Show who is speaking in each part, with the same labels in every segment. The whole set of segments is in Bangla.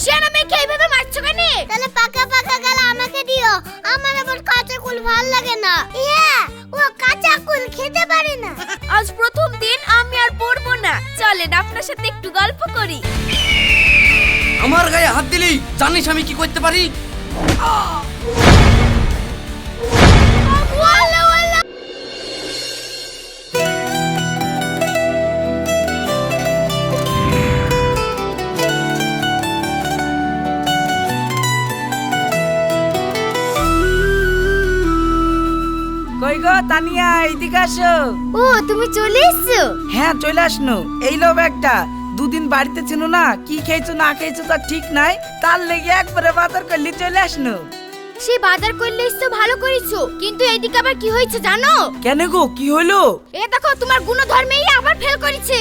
Speaker 1: সেনা মেয়েকে এইভাবে মারছো কেন?
Speaker 2: তাহলে পাকা পাকা গেল আমাকে দিও। আমার আবার কাঁচা কুল ভালো লাগে না। ইয়া ও কাঁচা কুল খেতে পারে না।
Speaker 1: আজ প্রথম দিন আমি আর পড়ব না। চলেন আপনার সাথে একটু গল্প করি।
Speaker 3: আমার গায়ে হাত দিলি জানিস আমি কি করতে পারি?
Speaker 4: তানিয়া এইদিকে আসো।
Speaker 2: ও তুমি চলে এসছো?
Speaker 4: হ্যাঁ চলে আসনো। এই লো ব্যাগটা। দুদিন বাড়িতে ছিল না কি খেয়েছো না খেয়েছো তা ঠিক নাই। তার লেগে একবারে বাজার করলি চলে আসনো।
Speaker 1: সে বাজার করলে তো ভালো করেছ। কিন্তু এইদিকে আবার কি হয়েছে জানো?
Speaker 4: কেন গো কি হলো?
Speaker 1: এ দেখো তোমার গুণধর্মেই আবার ফেল করেছে।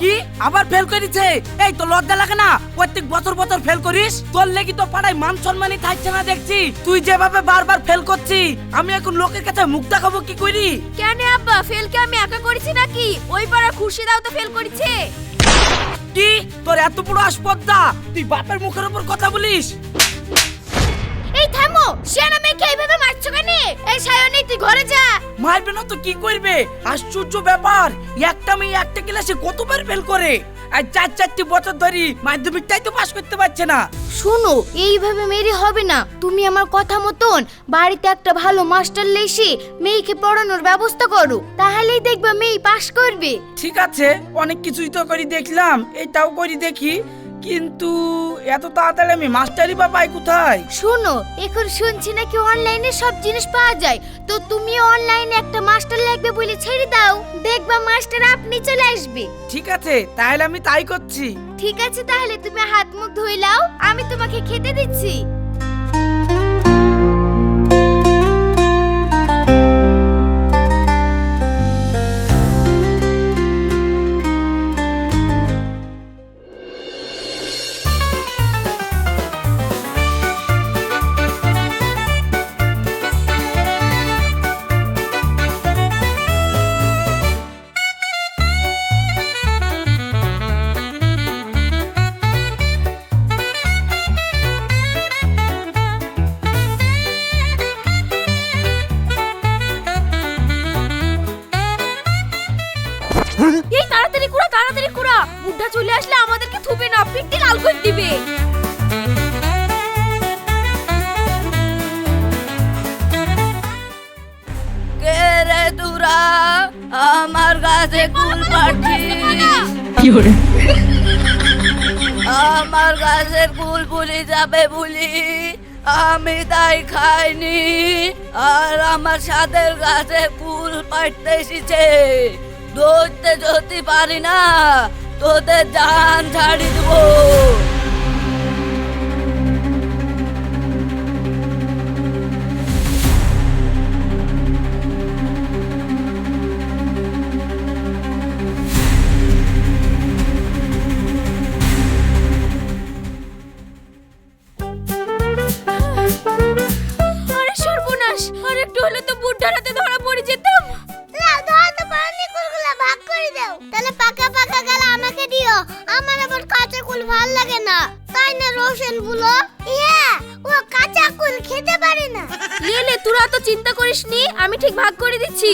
Speaker 4: কি? আবার ফেল করেছে? এই তো লজ্জা লাগে না? প্রত্যেক বছর বছর ফেল করিস? তোর লেগে তো পাড়ায় মান সম্মানই থাকছে না দেখছি। তুই যেভাবে বারবার ফেল করছি আমি এখন লোকের কাছে মুখ দেখাবো কি করি?
Speaker 1: কেন আব্বা ফেলকে আমি একা করেছি নাকি? ওই পাড়া খুশিদাও তো ফেল করেছে।
Speaker 4: কি? তোর এত বড় আসপদ্দা? তুই বাপের মুখের উপর কথা বলিস?
Speaker 1: থামো সেনা মেয়েকে এইভাবে মারছো কেন? এই সায়নী তুই ঘরে যা।
Speaker 4: মারবে না তো কি করবে? আশ্চর্য ব্যাপার। একটা মেয়ে একটা ক্লাসে কতবার ফেল করে? আর চার চারটি বছর ধরে মাধ্যমিকটাই তো পাস করতে পারছে না।
Speaker 1: শোনো এইভাবে মেরে হবে না। তুমি আমার কথা মতন বাড়িতে একটা ভালো মাস্টার লেসে মেয়েকে পড়ানোর ব্যবস্থা করো। তাহলেই দেখবে মেয়ে পাশ করবে।
Speaker 4: ঠিক আছে অনেক কিছুই তো করি দেখলাম। এটাও করি দেখি। কিন্তু এত তাড়াতাড়ি আমি মাস্টারি বা পাই কোথায়?
Speaker 1: শোনো এখন শুনছি নাকি অনলাইনে সব জিনিস পাওয়া যায়। তো তুমি অনলাইনে একটা মাস্টার লাগবে বলে ছেড়ে দাও। দেখবা মাস্টার আপনি চলে আসবে।
Speaker 4: ঠিক আছে তাহলে আমি তাই করছি।
Speaker 1: ঠিক আছে তাহলে তুমি হাত মুখ ধুই লাও আমি তোমাকে খেতে দিচ্ছি।
Speaker 5: পাঠিস আমার গাছের ফুল পুলি যাবে বলি। আমি তাই খাইনি। আর আমার সাদের গাছে ফুল পাঠতে এসেছে। ধরতে যদি পারি না, তোদের জান ছাড়ি দেবো।
Speaker 1: আমি ঠিক ভাগ করে দিচ্ছি।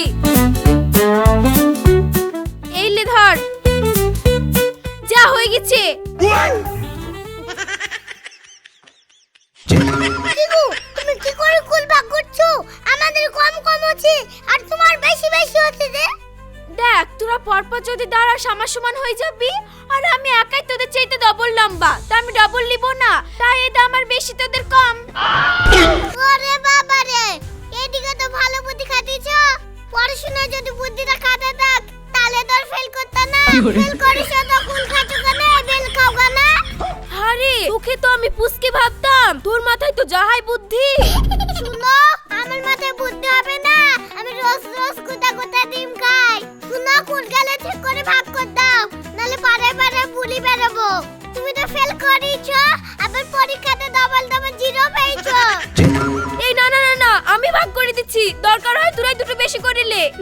Speaker 1: এই লে ধর। যা হয়ে গেছে।
Speaker 2: তুমি কি করে কুল ভাগ করছ? আমাদের কম কম আর তোমার বেশি বেশি হচ্ছে যে।
Speaker 1: দেখ তোরা পরপর যদি দাঁড়াস আমার সমান হয়ে যাবি। আর আমি একাই তোদের চাইতে ডবল লম্বা। তা আমি ডবল নিব না। তাই এটা আমার বেশি তোদের কম।
Speaker 2: ওরে বাবা রে এদিকে তো ভালো বুদ্ধি খাটিয়েছ। পড়াশোনায় যদি বুদ্ধিটা খাটে থাক তাহলে তোর ফেল করতে না। ফেল করিস তো কুল খাচ্ছ কেন? বেল খাও কেন?
Speaker 1: আরে তোকে তো আমি পুষকে ভাবতাম। তোর মাথায় তো যাহাই বুদ্ধি।
Speaker 2: শুনো আমার মাথায় বুদ্ধি হবে না। আমি রোজ রোজ কোথা কোথা ডিম খাই। শুনো কুল গেলে ঠিক করে ভাগ করে দাও। নালে পারে পারে বুলি বেরোবো। তুমি তো ফেল করিছ আবার পরীক্ষাতে ডবল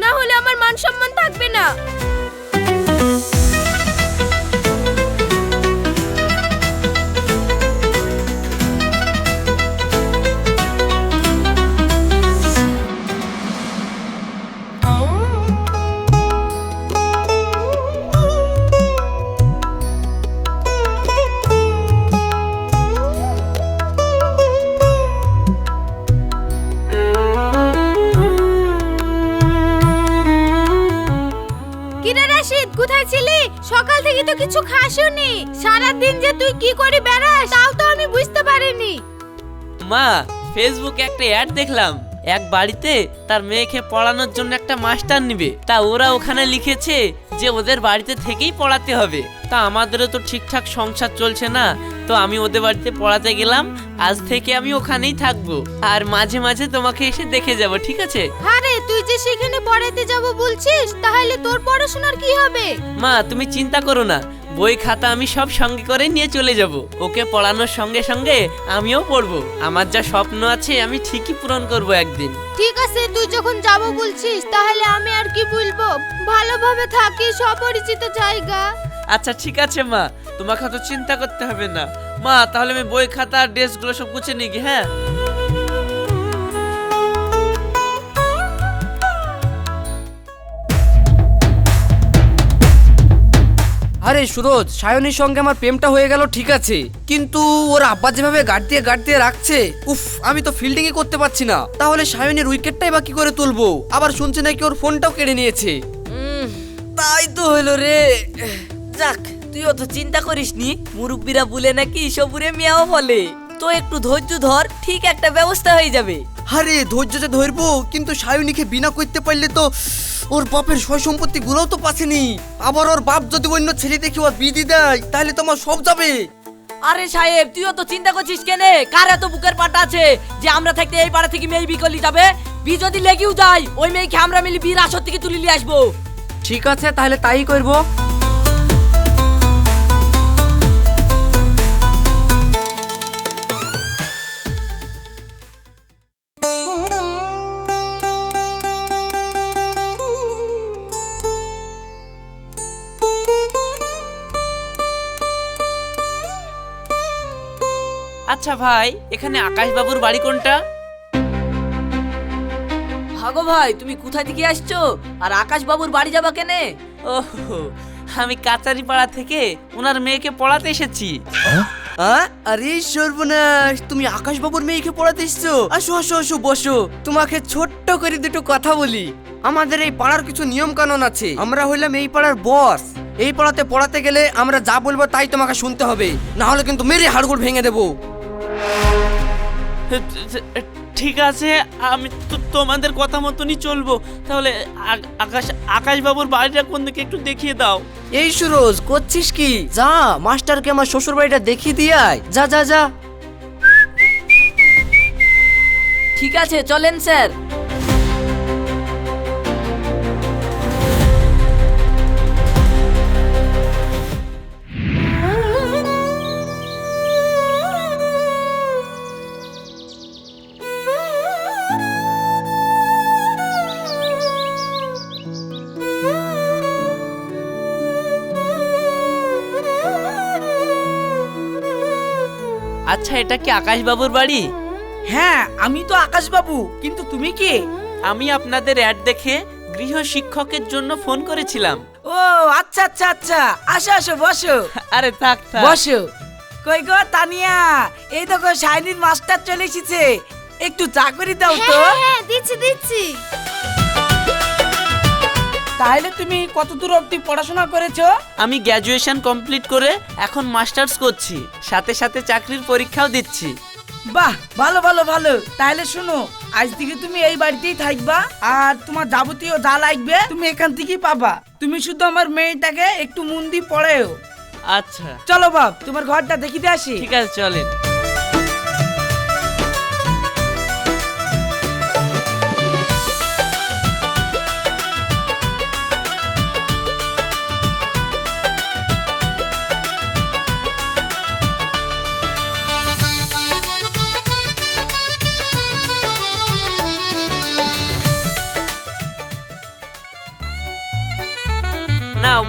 Speaker 1: না হলে আমার মান সম্মান থাকবে না। কিরে রাশিদ, কোথায় ছিলি? সকাল থেকে তো কিছু খাসনি। সারা দিন যে তুই কি করে বেড়াস, তাও তো আমি বুঝতে পারিনি।
Speaker 6: মা ফেসবুকে একটা অ্যাড দেখলাম। এক বাড়িতে তার মেয়েকে পড়ানোর জন্য একটা মাস্টার নিবে। তা ওরা ওখানে লিখেছে যে ওদের বাড়িতে থেকেই পড়াতে হবে। তা আমাদেরও তো ঠিকঠাক সংসার চলছে না তো আমি ওদের বাড়িতে পড়াতে গেলাম আজ থেকে আমি ওখানেই থাকব। আর মাঝে মাঝে তোমাকে এসে দেখে যাব ঠিক আছে?
Speaker 1: আরে তুই যে সেখানে পড়াতে যাব বলছিস তাহলে তোর পড়াশোনার কি হবে?
Speaker 6: মা তুমি চিন্তা করো না। বই খাতা আমি সব সঙ্গে করে নিয়ে চলে যাব। ওকে পড়ানোর সঙ্গে সঙ্গে আমিও পড়ব। আমার যা স্বপ্ন আছে আমি ঠিকই পূরণ করব একদিন।
Speaker 1: ঠিক আছে তুই যখন যাব বলছিস তাহলে আমি আর কি বলব? ভালোভাবে থাকি সপরিচিত জায়গা।
Speaker 6: আচ্ছা ঠিক আছে মা। তোমাকে অত চিন্তা করতে হবে না। মা তাহলে আমি বই খাতা আর ড্রেসগুলো সব গুছিয়ে নিই হ্যাঁ?
Speaker 3: আরে সুরজ, সায়নীর সঙ্গে আমার প্রেমটা হয়ে গেল, ঠিক আছে। কিন্তু ওর আব্বা যেভাবে গাড় দিয়ে গাড় দিয়ে রাখছে, উফ, আমি তো ফিল্ডিংই করতে পারছি না। তাহলে সায়নের উইকেটটাই বা কি করে তুলবো? আবার শুনছি নাকি ওর ফোনটাও কেড়ে নিয়েছে।
Speaker 5: তাই তো হলো রে। যাক, তুই অত চিন্তা করিস নি মুরব্বীরা বলে নাকি সবুরে মিয়াও বলে। তো একটু ধৈর্য ধর, ঠিক একটা ব্যবস্থা হয়ে যাবে।
Speaker 3: আরে ধৈর্য যে ধরবো কিন্তু সায়নীকে বিনা করতে পারলে তো ওর বাপের সয় সম্পত্তি গুলোও তো পাচ্ছেনি আবার ওর বাপ যদি অন্য ছেলে দেখি ওর বিধি দেয় তাহলে তো আমার সব যাবে।
Speaker 5: আরে সাহেব তুই অত চিন্তা করছিস কেনে? কার এত বুকের পাটা আছে যে আমরা থাকতে এই পাড়া থেকে মেয়ে বিকলি যাবে? বি যদি লেগেও যায় ওই মেয়েকে আমরা মিলি বীর আসর থেকে তুলে নিয়ে আসব।
Speaker 3: ঠিক আছে তাহলে তাই করব।
Speaker 6: আচ্ছা ভাই এখানে আকাশ বাবুর বাড়ি কোনটা?
Speaker 5: ভাগো ভাই তুমি কোথায় থেকে আসছো? আর আকাশ বাবুর বাড়ি যাবা কেনে?
Speaker 6: ওহ আমি কাচারি পাড়া থেকে ওনার মেয়েকে পড়াতে এসেছি।
Speaker 3: আ? আরে সর্বনাশ তুমি আকাশ বাবুর মেয়েকে পড়াতে এসছো? আসো আসো আসো বসো। তোমাকে ছোট্ট করে দুটো কথা বলি। আমাদের এই পাড়ার কিছু নিয়ম কানুন আছে। আমরা হইলাম এই পাড়ার বস। এই পাড়াতে পড়াতে গেলে আমরা যা বলব তাই তোমাকে শুনতে হবে। না হলে কিন্তু মেরে হাড়গোড় ভেঙে দেবো।
Speaker 6: ঠিক আছে আমি তো তোমাদের কথা মতনই চলবো। তাহলে আকাশ আকাশ বাবুর বাড়িটা কোন দিকে একটু দেখিয়ে দাও।
Speaker 3: এই সুরজ করছিস কি? যা মাস্টারকে আমার শ্বশুর বাড়িটা দেখিয়ে দিয়ে আয়। যা যা যা।
Speaker 5: ঠিক আছে চলেন স্যার।
Speaker 6: আচ্ছা এটা কি আকাশ বাবুর বাড়ি?
Speaker 4: হ্যাঁ আমি তো আকাশ বাবু কিন্তু তুমি কি?
Speaker 6: আমি আপনাদের অ্যাড দেখে গৃহ শিক্ষকের জন্য ফোন করেছিলাম।
Speaker 4: ও আচ্ছা আচ্ছা আচ্ছা আসো আসো বসো।
Speaker 6: আরে থাক থাক।
Speaker 4: বসো। কই গো তানিয়া এই দেখো শাইনির মাস্টার চলে এসেছে। একটু চা করে দাও তো।
Speaker 1: হ্যাঁ হ্যাঁ দিচ্ছি দিচ্ছি।
Speaker 4: তাহলে তুমি কত দূর অবধি পড়াশোনা করেছ?
Speaker 6: আমি গ্র্যাজুয়েশন কমপ্লিট করে এখন মাস্টার্স করছি। সাথে সাথে চাকরির পরীক্ষাও দিচ্ছি।
Speaker 4: বাহ ভালো ভালো ভালো। তাহলে শোনো আজ থেকে তুমি এই বাড়িতেই থাকবা আর তোমার যাবতীয় যা লাগবে তুমি এখান থেকেই পাবা। তুমি শুধু আমার মেয়েটাকে একটু মন দিয়ে পড়েও
Speaker 6: আচ্ছা।
Speaker 4: চলো বাপ তোমার ঘরটা দেখিতে আসি।
Speaker 6: ঠিক আছে চলেন।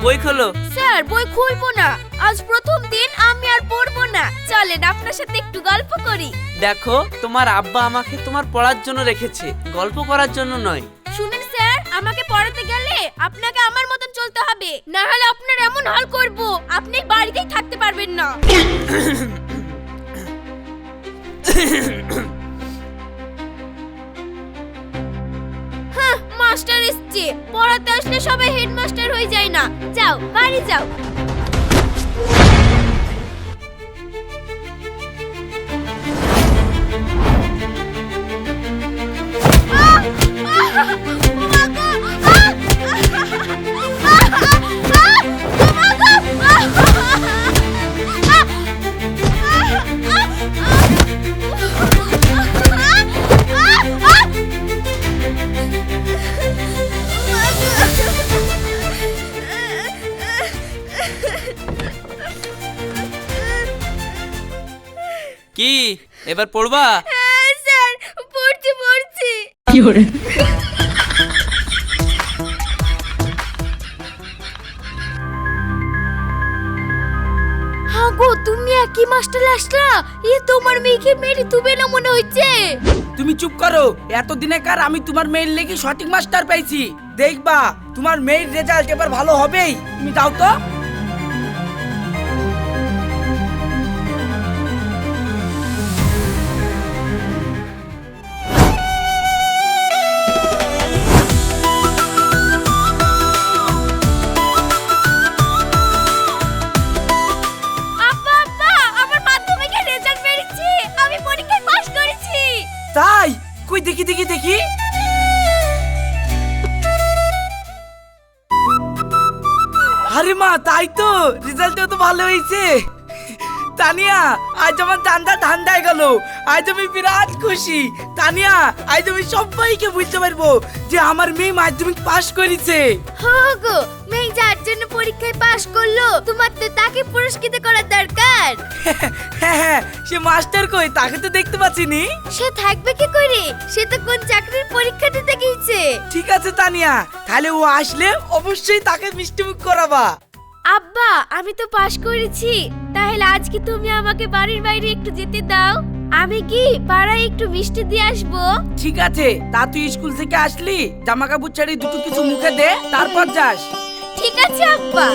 Speaker 6: বই খোলো।
Speaker 1: স্যার বই খুলবো না। আজ প্রথম দিন আমি আর পড়ব না। চলেন আপনার সাথে একটু গল্প করি।
Speaker 6: দেখো তোমার আব্বা আমাকে তোমার পড়ার জন্য রেখেছে। গল্প করার জন্য নয়।
Speaker 1: শুনেন স্যার আমাকে পড়াতে গেলে আপনাকে আমার মতন চলতে হবে। না হলে আপনার এমন হাল করব আপনি বাড়িতেই থাকতে পারবেন না। মাস্টার এসছে পড়াতে আসলে সবাই হেডমাস্টার হয়ে যায় না যাও বাড়ি যাও Ah!
Speaker 6: কি? এবার পড়বা?
Speaker 1: হ্যাঁ স্যার পড়ছি পড়ছি। হ্যাঁ গো তুমি একই মাস্টার আসলা? এ তোমার মেয়েকে মেরে তুবে না মনে হচ্ছে?
Speaker 4: তুমি চুপ করো এতদিনে কার আমি তোমার মেয়ের লেগে সঠিক মাস্টার পেয়েছি দেখবা তোমার মেয়ের রেজাল্ট এবার ভালো হবেই। তুমি যাও তো। তো ভালো হয়েছে তানিয়া আজ আমার ধান্দা ধান্দায় গেল। আজ আমি বিরাট খুশি। তানিয়া আজ আমি সবাইকে বুঝতে পারব যে আমার মেয়ে মাধ্যমিক পাশ করেছে।
Speaker 1: হো গো মেয়ে যার জন্য পরীক্ষায় পাশ করল তোমার তো তাকে পুরস্কৃত করার দরকার।
Speaker 4: হ্যাঁ হ্যাঁ সে মাস্টার কই তাকে তো দেখতে পাচ্ছিনি
Speaker 1: সে থাকবে কি করে? সে তো কোন চাকরির পরীক্ষা দিতে গিয়েছে
Speaker 4: ঠিক আছে তানিয়া। তাহলে ও আসলে অবশ্যই তাকে মিষ্টিমুখ করাবা।
Speaker 1: আব্বা আমি তো পাশ করেছি। তাহলে আজকে তুমি আমাকে বাড়ির বাইরে একটু যেতে দাও। আমি কি পাড়ায় একটু মিষ্টি দিয়ে আসব?
Speaker 4: ঠিক আছে তা তুই স্কুল থেকে আসলি জামা কাপড় ছাড়ি দুটো কিছু মুখে দে তারপর যাস।
Speaker 1: ঠিক আছে আব্বা।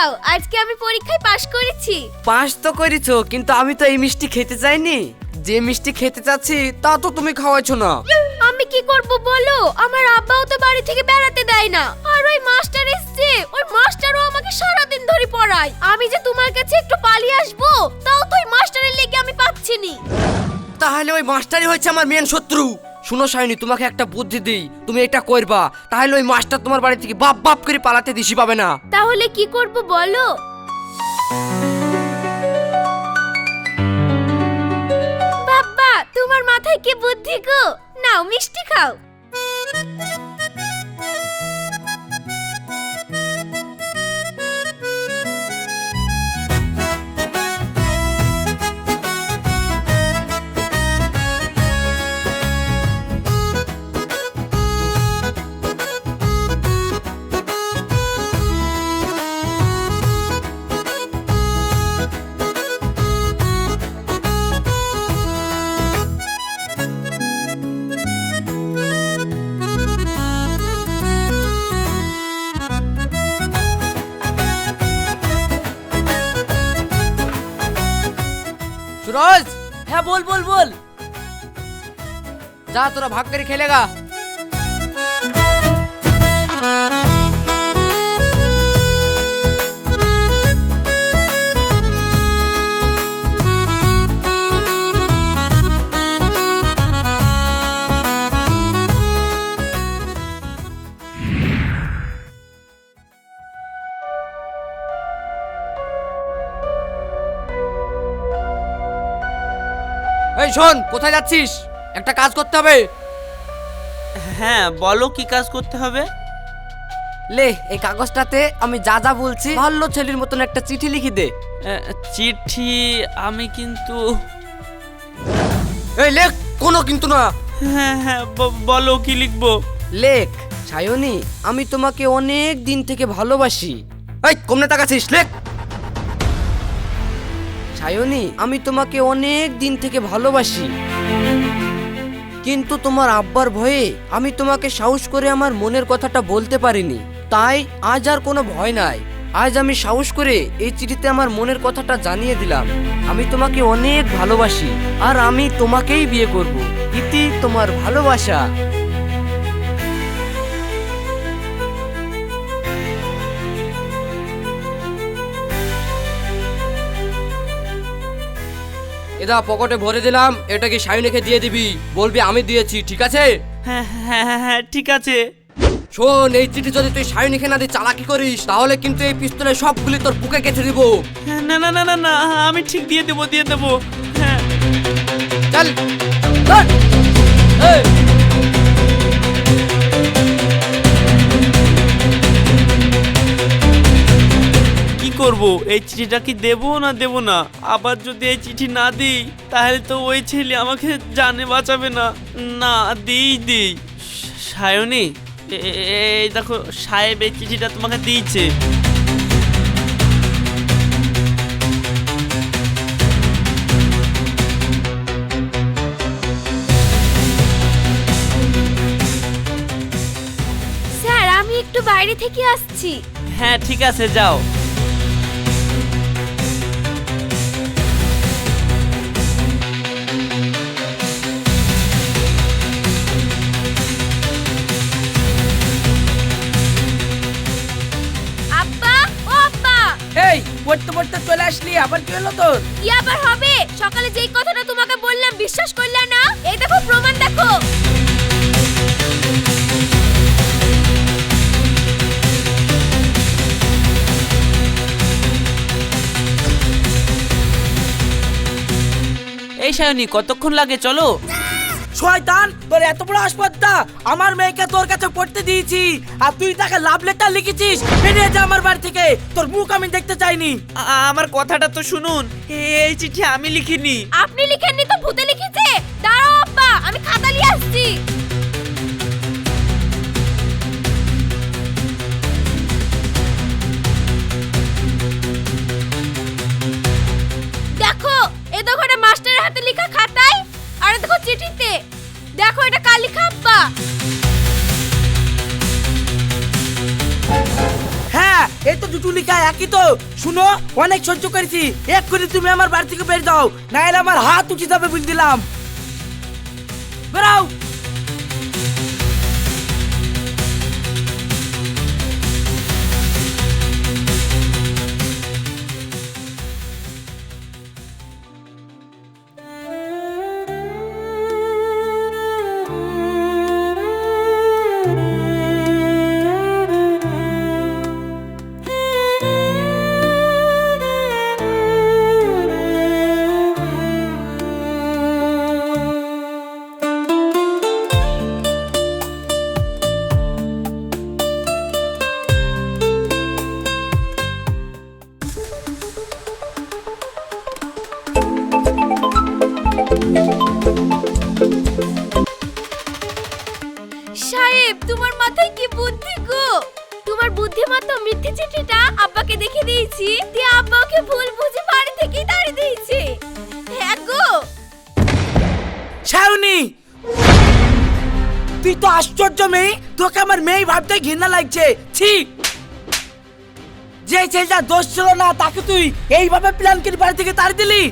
Speaker 1: খাও আজকে আমি পরীক্ষায় পাশ করেছি।
Speaker 3: পাস তো করেছ কিন্তু আমি তো এই মিষ্টি খেতে চাইনি যে মিষ্টি খেতে চাচ্ছি তা তো তুমি খাওয়াইছো না।
Speaker 1: আমি কি করব বলো? আমার আব্বাও তো বাড়ি থেকে বেড়াতে দেয় না। আর ওই মাস্টার এসছে ওই মাস্টারও আমাকে সারাদিন ধরে পড়ায়। আমি যে তোমার কাছে একটু পালিয়ে আসব তাও তো ওই মাস্টারের লেগে আমি পাচ্ছি নি।
Speaker 3: তাহলে ওই মাস্টারই হচ্ছে আমার মেন শত্রু। শুনো সায়নি তোমাকে একটা বুদ্ধি দিই। তুমি এটা করবা, তাহলে ওই মাস্টার তোমার বাড়ি থেকে বাপ বাপ করে পালাতে দিশি পাবে না।
Speaker 1: তাহলে কি করব বলো? বাবা তোমার মাথায় কি বুদ্ধি গো? নাও মিষ্টি খাও।
Speaker 3: যা তোরা ভাগ করে খেলেগা এই শোন কোথায় যাচ্ছিস একটা কাজ করতে হবে।
Speaker 6: হ্যাঁ বলো কি কাজ করতে হবে?
Speaker 3: লে এই কাগজটাতে আমি যা যা বলছি ভালো ছেলের মতন একটা চিঠি লিখি দে।
Speaker 6: চিঠি আমি কিন্তু
Speaker 3: এই লেখ কোনো কিন্তু না।
Speaker 6: হ্যাঁ হ্যাঁ বলো কি লিখব?
Speaker 3: লেখ সায়নী আমি তোমাকে অনেক দিন থেকে ভালোবাসি। এই কমনে তাকাছিস লেখ। সায়নী আমি তোমাকে অনেক দিন থেকে ভালোবাসি। কিন্তু তোমার আব্বার ভয়ে আমি তোমাকে সাহস করে আমার মনের কথাটা বলতে পারিনি। তাই আজ আর কোনো ভয় নাই। আজ আমি সাহস করে এই চিঠিতে আমার মনের কথাটা জানিয়ে দিলাম। আমি তোমাকে অনেক ভালোবাসি, আর আমি তোমাকেই বিয়ে করব। ইতি তোমার ভালোবাসা।
Speaker 7: এদা পকেটে ভরে দিলাম এটা এটাকে সাইনেকে দিয়ে দিবি। বলবি আমি দিয়েছি ঠিক আছে?
Speaker 6: হ্যাঁ হ্যাঁ হ্যাঁ হ্যাঁ ঠিক আছে।
Speaker 7: শোন এই চিঠি যদি তুই সাইনিকে না দিয়ে চালাকি করিস তাহলে কিন্তু এই পিস্তলে সবগুলি তোর বুকে গেঁথে দিব।
Speaker 6: হ্যাঁ, না না না না না আমি ঠিক দিয়ে দেবো দিয়ে দেবো। হ্যাঁ।
Speaker 7: চল চল। এই,
Speaker 6: করব? এই চিঠিটা কি দেবো না দেবো না? আবার যদি এই চিঠি না দিই তাহলে তো ওই ছেলে আমাকে জানে বাঁচাবে না। না দিই দিই। সায়নী এই দেখো সাহেব এই চিঠিটা তোমাকে দিয়েছে।
Speaker 1: স্যার আমি একটু বাইরে থেকে আসছি।
Speaker 6: হ্যাঁ ঠিক আছে যাও।
Speaker 4: পড়তে পড়তে চলে আসলি আবার কি হলো তোর?
Speaker 1: কি আবার হবে? সকালে যেই কথাটা তোমাকে বললাম বিশ্বাস করলে না? এই দেখো প্রমাণ দেখো।
Speaker 6: এই সায়নী কতক্ষণ লাগে? চলো।
Speaker 4: শয়তান তোর এত বড় আসপদ্দা আমার মেয়েকে তোর কাছে পড়তে দিয়েছি। আর তুই তাকে লাভ লেটার লিখেছিস বেরিয়ে যা আমার বাড়ি থেকে। তোর মুখ আমি দেখতে চাইনি।
Speaker 6: আমার কথাটা তো শুনুন। এই চিঠি আমি লিখিনি।
Speaker 1: আপনি লিখেননি তো ভূতে লিখেছে? দাঁড়াও আব্বা আমি খাতা নিয়ে আসছি। দেখো দেখো এটা মাস্টারের হাতে লেখা খাতায় আর দেখো চিঠিতে। দেখো, এটা কালি খাপ্পা।
Speaker 4: হ্যাঁ এই তো দুটো লিখা, একই তো। শুনো, অনেক সহ্য করেছি। এক করে তুমি আমার বাড়ি থেকে বের দাও নাহলে আমার হাত উঠে যাবে বুঝ দিলাম। বেরাও
Speaker 1: দিয়ে ভুল বুঝে বাড়ি থেকেই তাড়িয়ে দিয়েছে। হ্যাঁ গো।
Speaker 4: ছাউনি! তুই তো আশ্চর্য মেয়ে তোকে আমার মেয়ে ভাবতে ঘৃণা লাগছে। ছি! যে ছেলেটা দোষ ছিল না তাকে তুই এইভাবে প্ল্যান করে বাড়ি থেকে তাড়ি দিলি?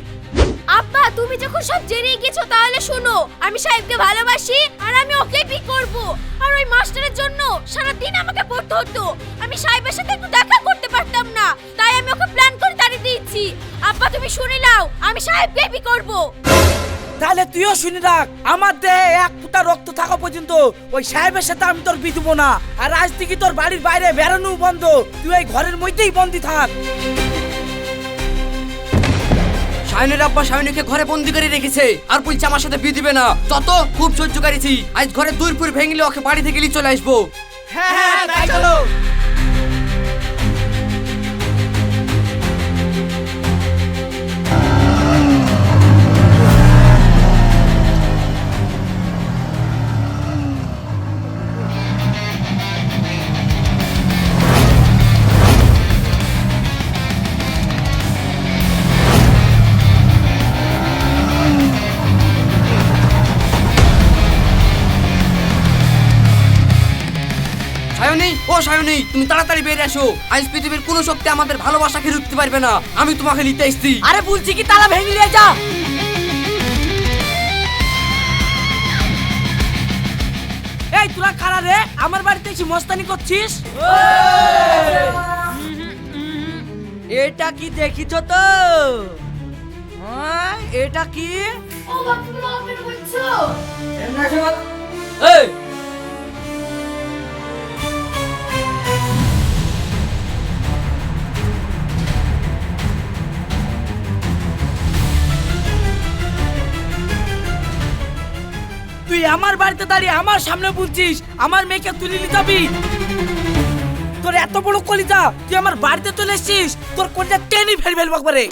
Speaker 1: আব্বা তুমি যখন সব জেনে গেছো তাহলে শোনো আমি সাহেবকে ভালোবাসি আর আমি ওকে বি করব? আর ওই মাস্টারের জন্য সারা দিন আমাকে পড়তে হতো। আমি সাহেবের সাথে একটু দেখা করতে পারতাম না তাই আমি ওকে প্ল্যান দিয়েছি আব্বা তুমি শুনে নাও আমি সাহেবকে বি করব।
Speaker 4: তাহলে তুইও শুনে রাখ আমার দেহে এক ফুটা রক্ত থাকা পর্যন্ত ওই সাহেবের সাথে আমি তোর বিধব না। আর আজ থেকে তোর বাড়ির বাইরে বেরোনো বন্ধ তুই এই ঘরের মধ্যেই বন্দি থাক।
Speaker 7: সাইনের আব্বা সাইনিকে ঘরে বন্দি করে রেখেছে আর বলছে আমার সাথে বিয়ে দিবে না। তত খুব সহ্য করেছি আজ ঘরে দুই ফুর ভেঙলে ওকে বাড়ি থেকে চলে আসব।
Speaker 4: হ্যাঁ হ্যাঁ তাই চলো।
Speaker 7: সায়নি তুমি তাড়াতাড়ি বেরিয়ে আসো। আজ পৃথিবীর কোনো শক্তি আমাদের ভালোবাসাকে রুখতে পারবে না। আমি তোমাকে নিতে এসেছি।
Speaker 4: আরে বলছি কি তালা ভেঙে নিয়ে যা। এই তোরা কারা রে? আমার বাড়িতে এসে মস্তানি করছিস? এটা কি দেখিছ তো? হ্যাঁ, এটা কি? এই তুই আমার বাড়িতে দাঁড়িয়ে আমার সামনে বলছিস আমার মেয়েকে তুলে নিয়ে যাবি? তোর এত বড় কলিজা তুই আমার বাড়িতে চলে এসেছিস তোর কলিজা টেনে ফেল ফেলব একবারে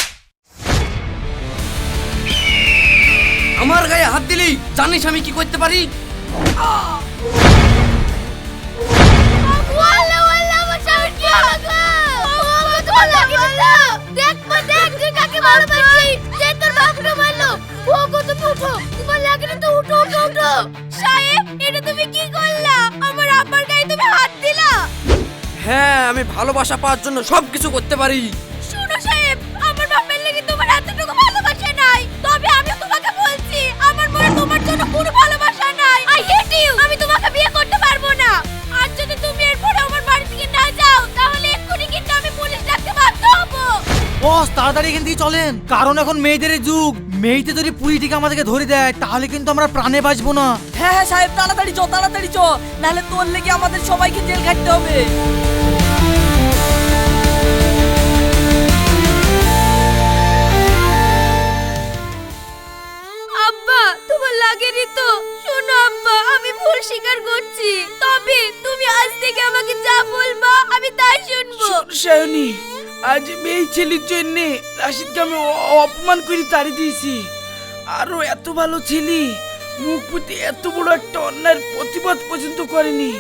Speaker 7: আমার গায়ে হাত দিলি জানিস আমি কি করতে পারি?
Speaker 1: দেখ দেখ তুই কাকে ভালোবাসি যে তোর বাপরে ও কত উঠো তোমার লাগে না তো উঠো উঠো উঠো। সাহেব এটা তুমি কি করলা? আমার আব্বার গায়ে তুমি হাত দিলা?
Speaker 7: হ্যাঁ আমি ভালোবাসা পাওয়ার জন্য সব কিছু করতে পারি।
Speaker 1: শুনো সাহেব আমার বাপের লেগে তোমার এতটুকু ভালোবাসা নাই। তবে আমি তোমাকে বলছি আমার মনে তোমার জন্য কোনো ভালোবাসা নাই। আই হেট ইউ আমি তোমাকে বিয়ে করতে পারব না। আর যদি তুমি এরপরে আমার বাড়ি থেকে না যাও তাহলে এক্ষুনি কিন্তু আমি পুলিশ ডাকতে বাধ্য হব।
Speaker 8: বস তাড়াতাড়ি এখান থেকে চলেন। কারণ এখন মেয়েদের যুগ। মেয়েতে যদি পুলিটিকে আমাদেরকে ধরে দেয় তাহলে কিন্তু আমরা প্রাণে বাঁচবো না।
Speaker 4: হ্যাঁ হ্যাঁ সাহেব তাড়াতাড়ি চ তাড়াতাড়ি চ নাহলে তোর লেগে আমাদের সবাইকে জেল খাটতে হবে।
Speaker 1: আব্বা তোমার লাগেনি তো? শোনো আব্বা আমি ভুল স্বীকার করছি। তবে তুমি আজ থেকে আমাকে যা বলবা আমি তাই শুনব।
Speaker 4: শায়নি আজ মেয়ে ছেলের জন্য রাশিদকে আমি অপমান করে তাড়ি দিয়েছি। আরও এত ভালো ছেলে মুখ পুতি এত বড় একটা অন্যায়ের প্রতিবাদ পর্যন্ত করেনি।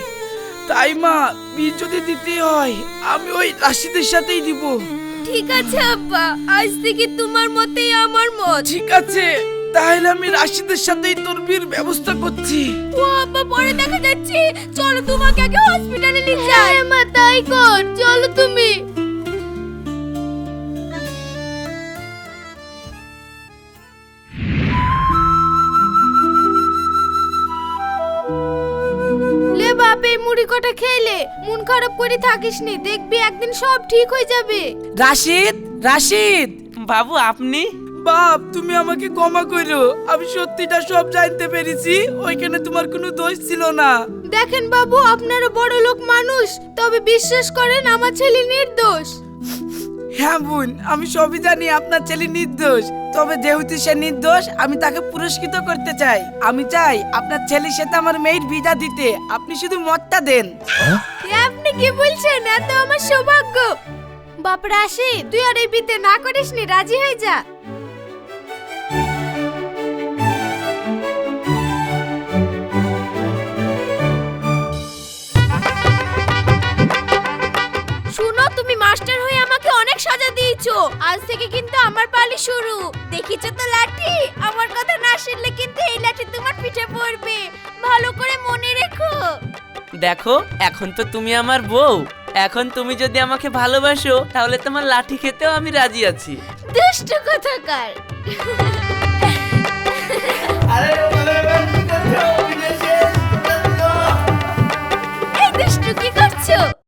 Speaker 4: তাই মা বিয়ে যদি দিতে হয় আমি ওই রাশিদের সাথেই দিব।
Speaker 1: ঠিক আছে আব্বা আজ থেকে তোমার মতেই আমার মত।
Speaker 4: ঠিক আছে তাহলে আমি রাশিদের সাথেই তোর বিয়ের ব্যবস্থা করছি।
Speaker 1: ও আব্বা পরে দেখা যাচ্ছে। চলো তোমাকে আগে হসপিটালে নিয়ে যাই। মা তাই কর। চলো তুমি মুড়ি কটা খেলে মন খারাপ করে থাকিস নি দেখবি একদিন সব ঠিক হয়ে যাবে।
Speaker 4: রাশিদ রাশিদ।
Speaker 6: বাবু আপনি?
Speaker 4: বাপ তুমি আমাকে ক্ষমা করো। আমি সত্যিটা সব জানতে পেরেছি ওইখানে তোমার কোনো দোষ ছিল না।
Speaker 1: দেখেন বাবু আপনারা বড় লোক মানুষ তবে বিশ্বাস করেন আমার ছেলে নির্দোষ।
Speaker 4: হ্যাঁ বোন, আমি সবই জানি, আপনার ছেলে নির্দোষ। তবে যেহেতু সে নির্দোষ, আমি তাকে পুরস্কৃত করতে চাই। আমি চাই আপনার ছেলের সাথে আমার মেয়ের ভিজা দিতে। আপনি শুধু মতটা দেন।
Speaker 1: আপনি কি বলছেন? এত আমার সৌভাগ্য। বাপ রাশি তুই আর এই বিতে না করিস নি রাজি হয়ে যা। অনেক সাজা দিয়েছ। আজ থেকে কিন্তু আমার পালি শুরু। দেখিছো তো লাঠি? আমার কথা না শুনলে কিন্তু এই লাঠি তোমার পিঠে পড়বে। ভালো করে মনে রেখো।
Speaker 6: দেখো এখন তো তুমি আমার বউ। এখন তুমি যদি আমাকে ভালোবাসো তাহলে তোমার লাঠি খেতেও আমি রাজি আছি।
Speaker 1: দুষ্ট কথাকার।